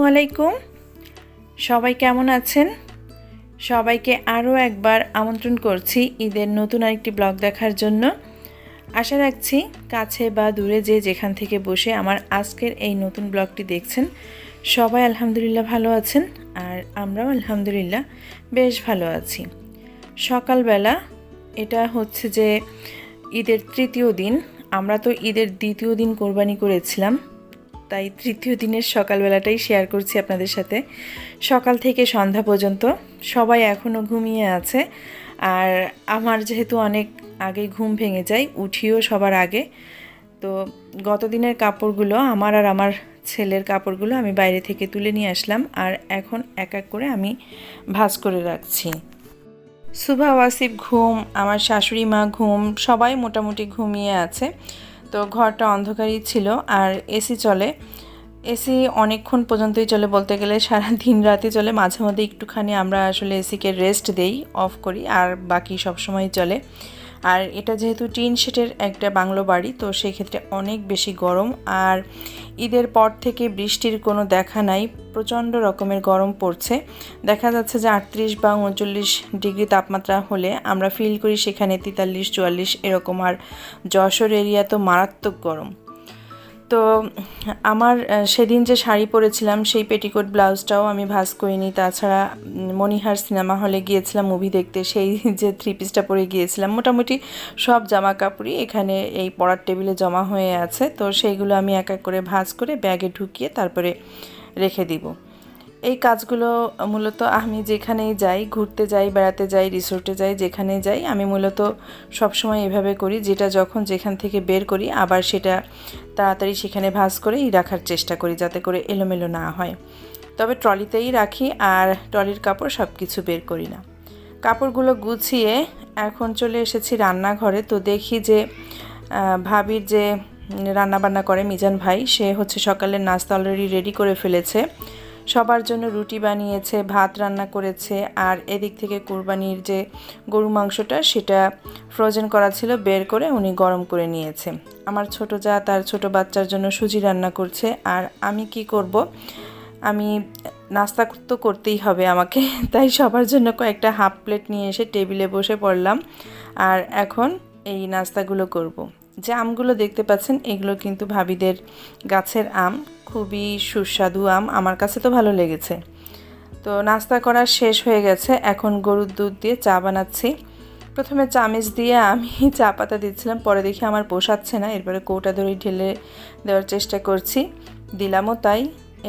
আসসালামু আলাইকুম সবাই কেমন আছেন? সবাইকে আরও একবার আমন্ত্রণ করছি ঈদের নতুন আরেকটি ব্লগ দেখার জন্য। আশা রাখছি কাছে বা দূরে যে যেখান থেকে বসে আমার আজকের এই নতুন ব্লগটি দেখছেন, সবাই আলহামদুলিল্লাহ ভালো আছেন আর আমরাও আলহামদুলিল্লাহ বেশ ভালো আছি। সকালবেলা এটা হচ্ছে যে ঈদের তৃতীয় দিন, আমরা তো ঈদের দ্বিতীয় দিন কোরবানি করেছিলাম। তাই তৃতীয় দিনের সকালবেলাটাই শেয়ার করছি আপনাদের সাথে। সকাল থেকে সন্ধ্যা পর্যন্ত সবাই এখনও ঘুমিয়ে আছে। আর আমার যেহেতু অনেক আগে ঘুম ভেঙে যায়, উঠিও সবার আগে। তো গত দিনের কাপড়গুলো, আমার আর আমার ছেলের কাপড়গুলো আমি বাইরে থেকে তুলে নিয়ে আসলাম। আর এখন এক এক করে আমি ভাজ করে রাখছি। সুভা, ওয়াসিফ ঘুম, আমার শাশুড়ি মা ঘুম, সবাই মোটামুটি ঘুমিয়ে আছে। তো ঘরটা অন্ধকারই ছিল আর এসি চলে। এসি অনেকক্ষণ পর্যন্তই চলে বলতে গেলে, সারা দিন রাতে চলে। মাঝে মধ্যে একটুখানি আমরা আসলে এসিকে রেস্ট দেই অফ করি, আর বাকি সব সময় চলে। আর এটা যেহেতু টিন শেটের একটা বাংলো বাড়ি, তো সেক্ষেত্রে অনেক বেশি গরম। আর ঈদের পর থেকে বৃষ্টির কোনো দেখা নাই, প্রচণ্ড রকমের গরম পড়ছে। দেখা যাচ্ছে যে আটত্রিশ বা উনচল্লিশ ডিগ্রি তাপমাত্রা হলে আমরা ফিল করি সেখানে তেতাল্লিশ, চুয়াল্লিশ এরকম। আর যশোর এরিয়া তো মারাত্মক গরম। তো আমার সেদিন যে শাড়ি পরেছিলাম, সেই পেটিকোট ব্লাউজটাও আমি ভাজ করিনি। তাছাড়া মনিহার সিনেমা হলে গিয়েছিলাম মুভি দেখতে, সেই যে থ্রি পিসটা পরে গিয়েছিলাম, মোটামুটি সব জামা কাপড়ই এখানে এই পড়ার টেবিলে জমা হয়ে আছে। তো সেইগুলো আমি এক এক করে ভাজ করে ব্যাগে ঢুকিয়ে তারপরে রেখে দিব। এই কাজগুলো মূলত আমি যেখানেই যাই, ঘুরতে যাই, বেড়াতে যাই, রিসোর্টে যাই, যেখানেই যাই, আমি মূলত সবসময় এভাবে করি যেটা যখন যেখান থেকে বের করি আবার সেটা তাড়াতাড়ি সেখানে ভাজ করেই রাখার চেষ্টা করি যাতে করে এলোমেলো না হয়। তবে ট্রলিতেই রাখি আর ট্রলির কাপড় সব কিছু বের করি না। কাপড়গুলো গুছিয়ে এখন চলে এসেছি রান্নাঘরে তো দেখি যে ভাবির যে রান্নাবান্না করে মিজান ভাই, সে হচ্ছে সকালের নাস্তা অলরেডি রেডি করে ফেলেছে। সবার জন্য রুটি বানিয়েছে, ভাত রান্না করেছে, আর এদিক থেকে কুরবানির যে গরু মাংসটা সেটা ফ্রোজেন করা ছিল, বের করে উনি গরম করে নিয়েছে আমার ছোট যা তার ছোট বাচ্চার জন্য সুজি রান্না করছে, আর আমি কি করব আমি নাস্তা তো করতেই হবে আমাকে, তাই সবার জন্য কয়েকটা হাফ প্লেট নিয়ে এসে টেবিলে বসে পড়লাম, আর এখন এই নাস্তাগুলো করব। যে আমগুলো দেখতে পাচ্ছেন, এগুলো কিন্তু ভাবিদের গাছের আম। খুবই সুস্বাদু আম। আমার কাছে তো ভালো লেগেছে। তো নাস্তা করা শেষ হয়ে গেছে। এখন গরুর দুধ দিয়ে চা বানাচ্ছি। প্রথমে চামিচ দিয়ে আমি চা পাতা দিচ্ছিলাম। পরে দেখি আমার পোষাচ্ছে না। এরপরে কৌটা ধরে ঢেলে দেওয়ার চেষ্টা করছি। দিলামও তাই।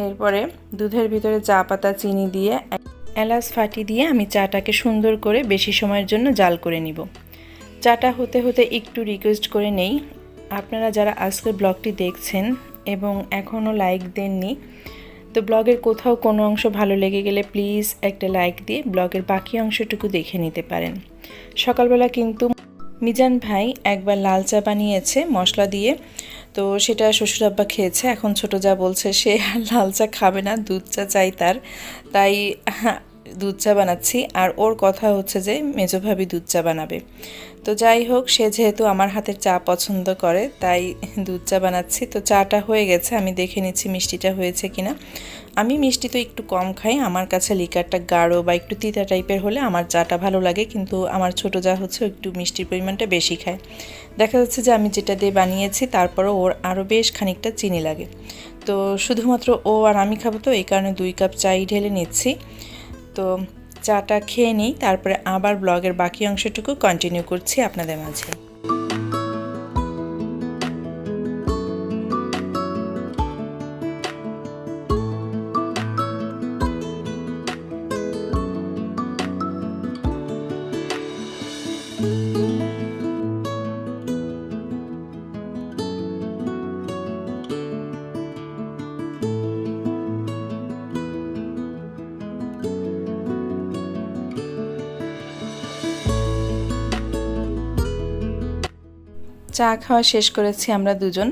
এরপরে দুধের ভিতরে চা পাতা, চিনি দিয়ে এলাচ ফাটি দিয়ে আমি চাটাকে সুন্দর করে বেশি সময়ের জন্য জাল করে নিব। চাটা হতে হতে একটু রিকোয়েস্ট করে নেই। আপনারা যারা আজকের ব্লগটি দেখছেন এবং এখনও লাইক দেননি, তো ব্লগের কোথাও কোনো অংশ ভালো লেগে গেলে প্লিজ একটা লাইক দিয়ে ব্লগের বাকি অংশটুকু দেখে নিতে পারেন। সকালবেলা কিন্তু মিজান ভাই একবার লাল চা বানিয়েছে মশলা দিয়ে, তো সেটা শ্বশুর আব্বা খেয়েছে। এখন ছোট যা বলছে সে লাল চা খাবে না, দুধ চা চাই তার। তাই দুধ চা বানাচ্ছি, আর ওর কথা হচ্ছে যে মেজো ভাবি দুধ চা বানাবে। তো যাই হোক, সে যেহেতু আমার হাতের চা পছন্দ করে, তাই দুধ চা বানাচ্ছি। তো চাটা হয়ে গেছে, আমি দেখে নিচ্ছি মিষ্টিটা হয়েছে কিনা। আমি মিষ্টি তো একটু কম খাই, আমার কাছে লিকারটা গাঢ় বা একটু তিতা টাইপের হলে আমার চাটা ভালো লাগে, কিন্তু আমার ছোট যা হচ্ছে একটু মিষ্টির পরিমাণটা বেশি খায়। দেখা যাচ্ছে যে আমি যেটা দিয়ে বানিয়েছি, তারপরও ওর আরও বেশ খানিকটা চিনি লাগে। তো শুধুমাত্র ও আর আমি খাব, তো এই কারণে দুই কাপ চাই ঢেলে নিচ্ছি। তো চাটা খেয়ে নিই তারপরে আবার ব্লগের বাকি অংশটুকু কন্টিনিউ করছি আপনাদের মাঝে। চা খাওয়া শেষ করেছি আমরা দুজন।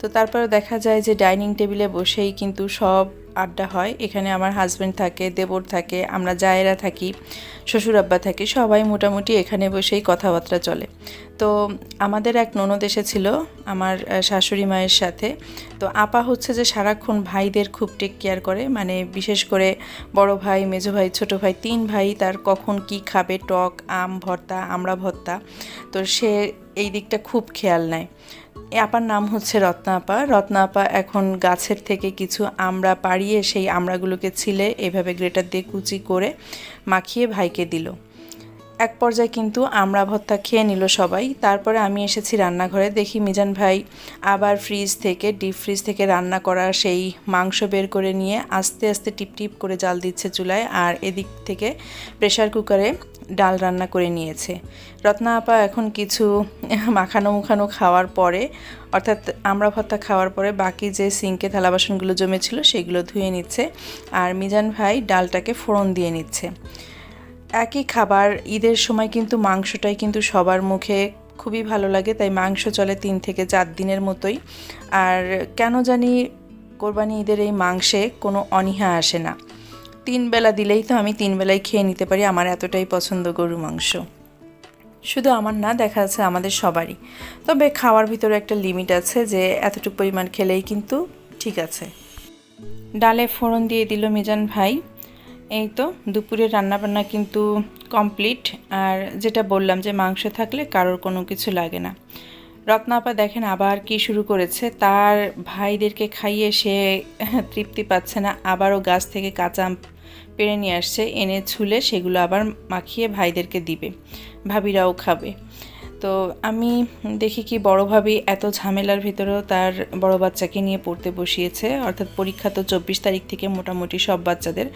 তো তারপরে দেখা যায় যে ডাইনিং টেবিলে বসেই কিন্তু সব আড্ডা হয়। এখানে আমার হাজব্যান্ড থাকে, দেবর থাকে, আমরা জায়েরা থাকি, শ্বশুর আব্বা থাকি, সবাই মোটামুটি এখানে বসেই কথাবার্তা চলে। তো আমাদের এক ননদ এসেছিল, আমার শাশুড়ি মায়ের সাথে। তো আপা হচ্ছে যে সারাক্ষণ ভাইদের খুব টেক কেয়ার করে মানে বিশেষ করে বড় ভাই মেজো ভাই, ছোটো ভাই, তিন ভাই তার কখন কি খাবে, টক, আম, ভর্তা আমড়া ভর্তা। তো সে এই দিকটা খুব খেয়াল নেয়। আপার নাম হচ্ছে রত্না আপা রত্না আপা এখন গাছের থেকে কিছু আমড়া পাড়িয়ে সেই আমড়াগুলোকে ছিলে, এভাবে গ্রেটার দিয়ে কুচি করে মাখিয়ে ভাইকে দিল। এক পর্যায়ে কিন্তু আমড়া ভর্তা খেয়ে নিল সবাই। তারপরে আমি এসেছি রান্নাঘরে। দেখি মিজান ভাই আবার ফ্রিজ থেকে ডিপ ফ্রিজ থেকে রান্না করা সেই মাংস বের করে নিয়ে আস্তে আস্তে টিপ টিপ করে জাল দিচ্ছে চুলায়। আর এদিক থেকে প্রেশার কুকারে ডাল রান্না করে নিয়েছে। রত্না আপা এখন কিছু মাখানো মুখানো খাওয়ার পরে, অর্থাৎ আমরা ভর্তা খাওয়ার পরে বাকি যে সিঙ্কে থালা বাসনগুলো জমেছিল সেগুলো ধুয়ে নিচ্ছে আর মিজান ভাই ডালটাকে ফোড়ন দিয়ে নিচ্ছে। একই খাবার, ঈদের সময় কিন্তু মাংসটাই কিন্তু সবার মুখে খুবই ভালো লাগে, তাই মাংস চলে তিন থেকে চার দিনের মতোই। আর কেন জানি কোরবানি ঈদের এই মাংসে কোনো অনীহা আসে না। তিন বেলা দিলেই তো আমি তিন বেলায় খেয়ে নিতে পারি, আমার এতটাই পছন্দ গরু মাংস। শুধু আমার না, দেখা যাচ্ছে আমাদের সবারই। তবে খাওয়ার ভিতরে একটা লিমিট আছে যে এতটুকু পরিমাণ খেলেই কিন্তু ঠিক আছে। ডালে ফোড়ন দিয়ে দিল মিজান ভাই। এই তো, দুপুরের রান্নাবান্না কিন্তু কমপ্লিট আর যেটা বললাম যে মাংস থাকলে কারোর কোনো কিছু লাগে না। রত্নাপা দেখেন আবার কি শুরু করেছে। তার ভাইদেরকে খাইয়ে সে তৃপ্তি পাচ্ছে না, আবারও গাছ থেকে কাঁচা আম পেড়ে নিয়ে আসছে। এনে ছুলে সেগুলো আবার মাখিয়ে ভাইদেরকে দিবে। ভাবিরাও খাবে। তো আমি দেখি কি বড়োভাবেই এত ঝামেলার ভিতরেও তার বড় বাচ্চাকে নিয়ে পড়তে বসিয়েছে। অর্থাৎ পরীক্ষা তো চব্বিশ তারিখ থেকে মোটামুটি সব বাচ্চাদের।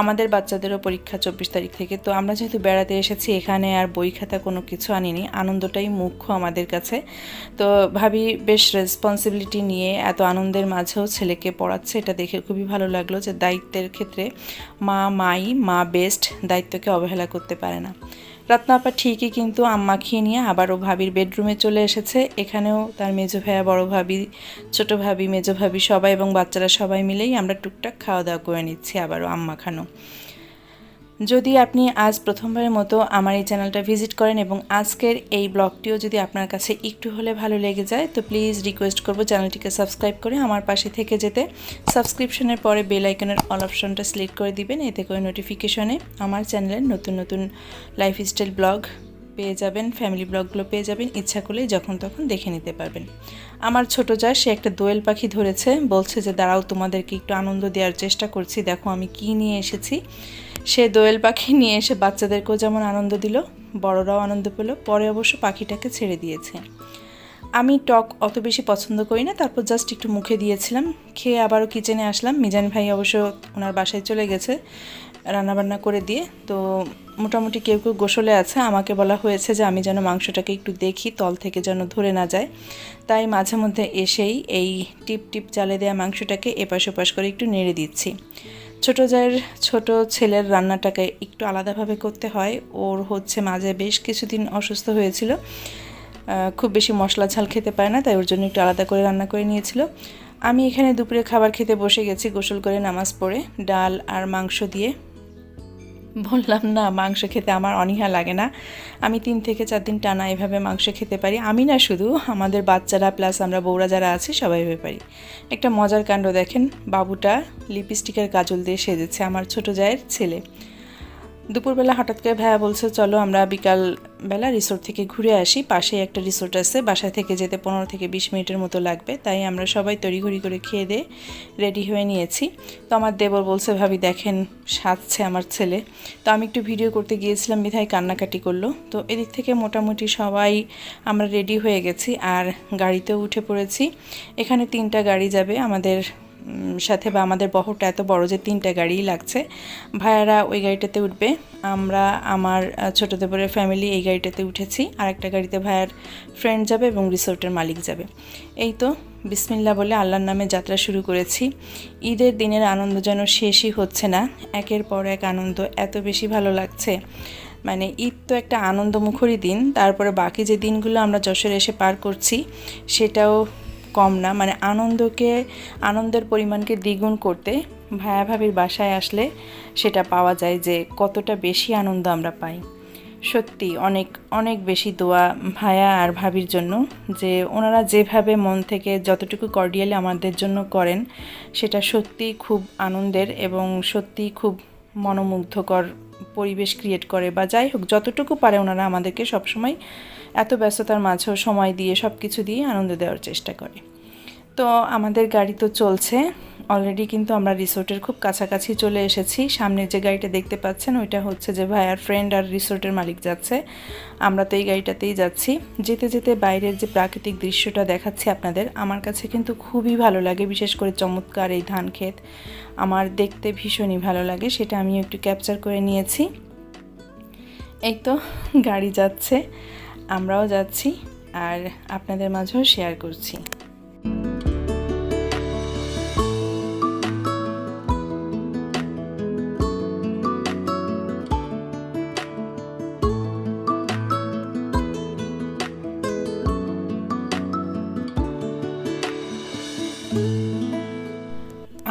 আমাদের বাচ্চাদেরও পরীক্ষা চব্বিশ তারিখ থেকে। তো আমরা যেহেতু বেড়াতে এসেছি এখানে আর বই খাতা কোনো কিছু আনিনি, আনন্দটাই মুখ্য আমাদের কাছে। তো ভাবি বেশ রেসপন্সিবিলিটি নিয়ে এত আনন্দের মাঝেও ছেলেকে পড়াচ্ছে, এটা দেখে খুবই ভালো লাগল যে দায়িত্বের ক্ষেত্রে মা, মাই, মা বেস্ট দায়িত্বকে অবহেলা করতে পারে না। রত্নাপা ঠিকই কিন্তু আম্মা খেয়ে নিয়ে আবারও ভাবির বেডরুমে চলে এসেছে। এখানেও তার মেজো ভাইয়া, বড় ভাবি, ছোটো ভাবি, মেজো ভাবি সবাই এবং বাচ্চারা সবাই মিলেই আমরা টুকটাক খাওয়া দাওয়া করে নিচ্ছি, আবারও আম্মা খানো। যদি আপনি আজ প্রথমবারের মতো আমার এই চ্যানেলটা ভিজিট করেন এবং আজকের এই ব্লগটিও যদি আপনার কাছে একটু হলে ভালো লেগে যায়, তো প্লিজ রিকোয়েস্ট করব চ্যানেলটিকে সাবস্ক্রাইব করে আমার পাশে থেকে যেতে। সাবস্ক্রিপশনের পরে বেল আইকনের অল অপশনটা সিলেক্ট করে দিবেন, এতে করে নোটিফিকেশনে আমার চ্যানেলের নতুন নতুন লাইফস্টাইল ব্লগ পেয়ে যাবেন ফ্যামিলি ব্লগগুলো পেয়ে যাবেন, ইচ্ছা করলে যখন তখন দেখে নিতে পারবেন। আমার ছোট যা, সে একটা দোয়েল পাখি ধরেছে, বলছে যে, দাঁড়াও তোমাদেরকে একটু আনন্দ দেওয়ার চেষ্টা করছি, দেখো আমি কি নিয়ে এসেছি। সে দোয়েল পাখি নিয়ে এসে বাচ্চাদেরকেও যেমন আনন্দ দিল, বড়রাও আনন্দ পেল। পরে অবশ্য পাখিটাকে ছেড়ে দিয়েছে। আমি টক অত বেশি পছন্দ করি না, তারপর জাস্ট একটু মুখে দিয়েছিলাম। খেয়ে আবারও কিচেনে আসলাম। মিজান ভাই অবশ্য ওনার বাসায় চলে গেছে রান্নাবান্না করে দিয়ে। তো মোটামুটি কেউ কেউ গোসলে আছে। আমাকে বলা হয়েছে যে আমি যেন মাংসটাকে একটু দেখি, তল থেকে যেন ধরে না যায়। তাই মাঝে মধ্যে এসেই এই টিপ টিপ চালে দেওয়া মাংসটাকে এপাশ ওপাশ করে একটু নেড়ে দিচ্ছি। ছোটো জায়ের ছোট ছেলের রান্নাটাকে একটু আলাদাভাবে করতে হয়। ওর হচ্ছে মাঝে বেশ কিছুদিন অসুস্থ হয়েছিল। খুব বেশি মশলা ঝাল খেতে পায় না, তাই ওর জন্য একটু আলাদা করে রান্না করে নিয়েছিল। আমি এখানে দুপুরে খাবার খেতে বসে গেছি গোসল করে নামাজ পড়ে। ডাল আর মাংস দিয়ে বললাম, না, মাংস খেতে আমার অনীহা লাগে না। আমি তিন থেকে চার দিন টানা এভাবে মাংস খেতে পারি। আমি না শুধু, আমাদের বাচ্চারা প্লাস আমরা বউরা যারা আছি, সবাই এভাবে পারি। একটা মজার কাণ্ড দেখেন। বাবুটা লিপস্টিকের কাজল দিয়ে সেজেছে আমার ছোট জায়ের ছেলে। দুপুরবেলা হঠাৎ করে ভাইয়া বলছে, চলো আমরা বিকাল বেলা রিসোর্ট থেকে ঘুরে আসি, পাশেই একটা রিসোর্ট আছে বাসা থেকে যেতে পনেরো থেকে বিশ মিনিটের মতো লাগবে, তাই আমরা সবাই তড়িঘড়ি করে খেয়ে দিয়ে রেডি হয়ে নিয়েছি। তো আমার দেবর বলছে, ভাবি দেখেন, সাজছে আমার ছেলে। তো আমি একটু ভিডিও করতে গিয়েছিলাম, বিধায় কান্নাকাটি করল। তো এদিক থেকে মোটামুটি সবাই আমরা রেডি হয়ে গেছি, আর গাড়িতেও উঠে পড়েছি। এখানে তিনটা গাড়ি যাবে, আমাদের সাথে বা আমাদের বহরটা এত বড় যে তিনটা গাড়িই লাগছে। ভাইয়ারা ওই গাড়িটাতে উঠবে। আমরা, আমার ছোট দেবরের ফ্যামিলি এই গাড়িটাতে উঠেছি। আর একটা গাড়িতে ভাইয়ার ফ্রেন্ড যাবে এবং রিসোর্টের মালিক যাবে। এই তো বিসমিল্লা বলে আল্লাহর নামে যাত্রা শুরু করেছি। ঈদের দিনের আনন্দ যেন শেষই হচ্ছে না। একের পর এক আনন্দ এত বেশি ভালো লাগছে। মানে ঈদ তো একটা আনন্দমুখরই দিন। তারপরে বাকি যে দিনগুলো আমরা যশোরে এসে পার করছি, সেটাও কম না মানে আনন্দকে, আনন্দের পরিমাণকে দ্বিগুণ করতে ভায়া ভাবির বাসায় আসলে সেটা পাওয়া যায় যে কতটা বেশি আনন্দ আমরা পাই। সত্যি, অনেক অনেক বেশি দোয়া ভায়া আর ভাবির জন্য যে ওনারা যেভাবে মন থেকে যতটুকু কর্ডিয়ালি আমাদের জন্য করেন, সেটা সত্যি খুব আনন্দের এবং সত্যি খুব মনোমুগ্ধকর পরিবেশ ক্রিয়েট করে বা যাই হোক, যতটুকু পারে ওনারা আমাদেরকে সবসময় এত ব্যস্ততার মাঝেও সময় দিয়ে সব কিছু দিয়ে আনন্দ দেওয়ার চেষ্টা করে। তো আমাদের গাড়ি তো চলছে। অলরেডি কিন্তু আমরা রিসোর্টের খুব কাছাকাছি চলে এসেছি। সামনে যে গাড়িটা দেখতে পাচ্ছেন, ওইটা হচ্ছে যে ভাইয়ার ফ্রেন্ড আর রিসোর্টের মালিক যাচ্ছে। আমরা তো এই গাড়িটাতেই যাচ্ছি। যেতে যেতে বাইরের যে প্রাকৃতিক দৃশ্যটা দেখাচ্ছি আপনাদের, আমার কাছে কিন্তু খুবই ভালো লাগে, বিশেষ করে চমৎকার এই ধান ক্ষেত। আমার দেখতে ভীষণই ভালো লাগে, সেটা আমি একটু ক্যাপচার করে নিয়েছি। এই তো, গাড়ি যাচ্ছে, আমরাও যাচ্ছি, আর আপনাদের মাঝেও শেয়ার করছি।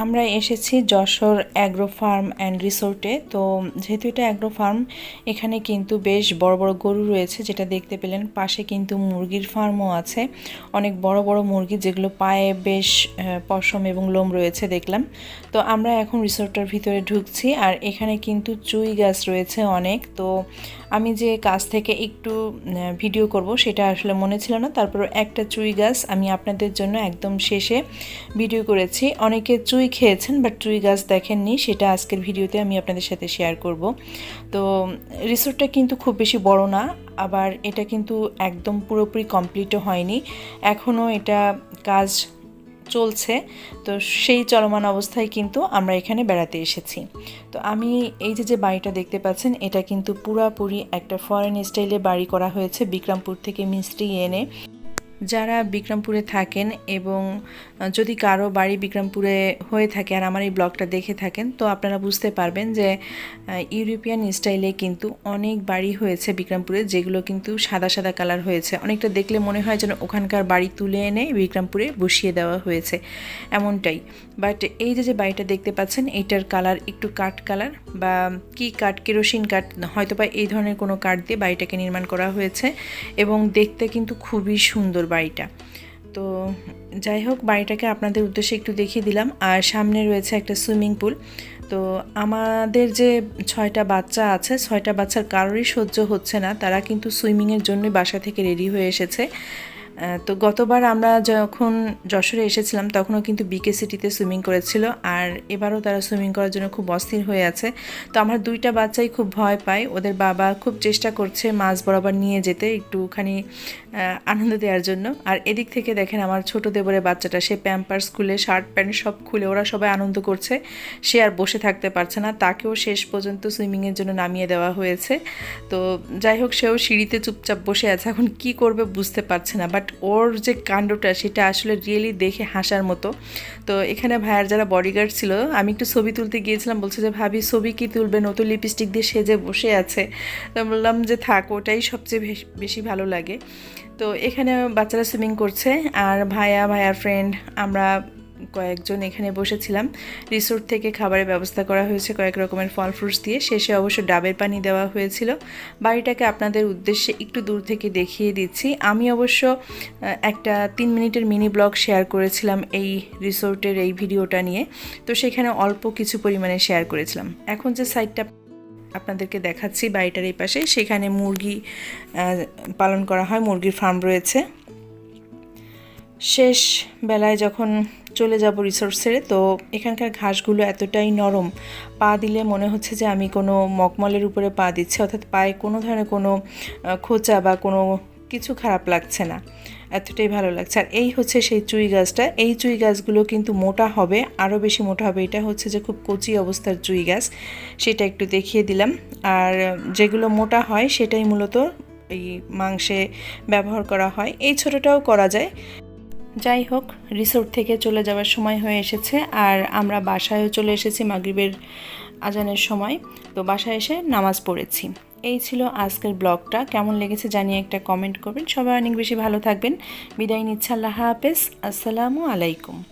আমরা এসেছি যশোর অ্যাগ্রো ফার্ম অ্যান্ড রিসোর্টে তো যেহেতু এটা অ্যাগ্রো ফার্ম এখানে কিন্তু বেশ বড় বড় গরু রয়েছে, যেটা দেখতে পেলেন। পাশে কিন্তু মুরগির ফার্মও আছে। অনেক বড় বড় মুরগি, যেগুলো পায়ে বেশ পশম এবং লোম রয়েছে দেখলাম। তো আমরা এখন রিসোর্টের ভিতরে ঢুকছি। আর এখানে কিন্তু চুই গাছ রয়েছে অনেক। তো আমি যে কাজ থেকে একটু ভিডিও করব সেটা আসলে মনে ছিল না। তারপর একটা চুই গাছ আমি আপনাদের জন্য একদম শেষে ভিডিও করেছি। অনেকে চুই খেয়েছেন বাট চুই গাছ দেখেননি, সেটা আজকের ভিডিওতে আমি আপনাদের সাথে শেয়ার করব। তো রিসোর্টটা কিন্তু খুব বেশি বড় না, আবার এটা কিন্তু একদম পুরোপুরি কমপ্লিটও হয়নি। এখনও এটা কাজ চলছে, তো সেই চলমান অবস্থায় কিন্তু আমরা এখানে বেড়াতে এসেছি। তো আমি এই যে যে বাড়িটা দেখতে পাচ্ছেন, এটা কিন্তু পুরাপুরি একটা ফরেন স্টাইলে বাড়ি করা হয়েছে, বিক্রমপুর থেকে মিস্ত্রি এনে। যারা বিক্রমপুরে থাকেন এবং যদি কারও বাড়ি বিক্রমপুরে হয়ে থাকে আর আমার এই ব্লগটা দেখে থাকেন, তো আপনারা বুঝতে পারবেন যে ইউরোপিয়ান স্টাইলে কিন্তু অনেক বাড়ি হয়েছে বিক্রমপুরে, যেগুলো কিন্তু সাদা সাদা কালার হয়েছে। অনেকটা দেখলে মনে হয় যেন ওখানকার বাড়ি তুলে এনে বিক্রমপুরে বসিয়ে দেওয়া হয়েছে, এমনটাই। বাট এই যে যে বাড়িটা দেখতে পাচ্ছেন এইটার কালার একটু কাঠ কালার বা কি কাঠ, কেরোসিন কাঠ হয়তো বা এই ধরনের কোনো কাঠ দিয়ে বাড়িটাকে নির্মাণ করা হয়েছে এবং দেখতে কিন্তু খুবই সুন্দর। বাড়িটা। তো যাই হোক, বাড়িটাকে আপনাদের উদ্দেশ্যে একটু দেখিয়ে দিলাম। আর সামনে রয়েছে একটা সুইমিং পুল। তো আমাদের যে ছয়টা বাচ্চা আছে, ছয়টা বাচ্চার কারোরই সহ্য হচ্ছে না। তারা কিন্তু সুইমিংয়ের জন্যই বাসা থেকে রেডি হয়ে এসেছে। তো গতবার আমরা যখন যশোরে এসেছিলাম, তখনও কিন্তু বিকে সিটিতে সুইমিং করেছিল আর এবারও তারা সুইমিং করার জন্য খুব অস্থির হয়ে আছে। তো আমার দুইটা বাচ্চাই খুব ভয় পায়। ওদের বাবা খুব চেষ্টা করছে মাছ বরাবর নিয়ে যেতে একটুখানি আনন্দ দেওয়ার জন্য। আর এদিক থেকে দেখেন আমার ছোট দেবরের বাচ্চাটা, সে প্যাম্পার্স খুলে শার্ট প্যান্ট সব খুলে ওরা সবাই আনন্দ করছে। সে আর বসে থাকতে পারছে না। তাকেও শেষ পর্যন্ত সুইমিংয়ের জন্য নামিয়ে দেওয়া হয়েছে। তো যাই হোক, সেও সিঁড়িতে চুপচাপ বসে আছে। এখন কি করবে বুঝতে পারছে না। বাট ওর যে কাণ্ডটা সেটা আসলে রিয়েলি দেখে হাসার মতো। তো এখানে ভাইয়ার যারা বডিগার্ড ছিল, আমি একটু ছবি তুলতে গিয়েছিলাম, বলছে যে, ভাবি, ছবি কি তুলবে? নতুন লিপস্টিক দিয়ে সেজে বসে আছে। তো বললাম যে, থাক, ওটাই সবচেয়ে বেশ- ভালো লাগে। তো এখানে বাচ্চারা সুইমিং করছে, আর ভাইয়া, ভাইয়ার ফ্রেন্ড আমরা কয়েকজন এখানে বসেছিলাম। রিসোর্ট থেকে খাবারের ব্যবস্থা করা হয়েছে কয়েক রকমের ফল ফ্রুটস দিয়ে। শেষে অবশ্য ডাবের পানি দেওয়া হয়েছিল। বাড়িটাকে আপনাদের উদ্দেশ্যে একটু দূর থেকে দেখিয়ে দিচ্ছি। আমি অবশ্য একটা তিন মিনিটের মিনি ব্লগ শেয়ার করেছিলাম এই রিসোর্টের এই ভিডিওটা নিয়ে। তো সেখানে অল্প কিছু পরিমাণে শেয়ার করেছিলাম। এখন যে সাইডটা আপনাদেরকে দেখাচ্ছি বাড়িটার এই পাশে, সেখানে মুরগি পালন করা হয়। মুরগির ফার্ম রয়েছে। শেষ বেলায় যখন চলে যাব রিসোর্ট ছেড়ে তো এখানকার ঘাসগুলো এতটাই নরম। পা দিলে মনে হচ্ছে যে আমি কোনো মকমলের উপরে পা দিচ্ছি, অর্থাৎ পায়ে কোনো ধরনের কোনো খোঁচা বা কোনো কিছু খারাপ লাগছে না। এতটাই ভালো লাগছে। আর এই হচ্ছে সেই চুই গাছটা। এই চুই গাছগুলো কিন্তু মোটা হবে, আরও বেশি মোটা হবে। এটা হচ্ছে যে খুব কচি অবস্থার চুই গাছ, সেটা একটু দেখিয়ে দিলাম। আর যেগুলো মোটা হয়, সেটাই মূলত এই মাংসে ব্যবহার করা হয়। এই ছোটোটাও করা যায়। যাই হোক রিসোর্ট থেকে চলে যাওয়ার সময় হয়ে এসেছে আর আমরা বাসায়ও চলে এসেছি মাগরিবের আজানের সময়। তো বাসায় এসে নামাজ পড়েছি। এই ছিল আজকের ব্লগটা। কেমন লেগেছে জানিয়ে একটা কমেন্ট করবেন। সবাই অনেক বেশি ভালো থাকবেন। বিদায় নিচ্ছে। আল্লাহ হাফেজ। আসসালামু আলাইকুম।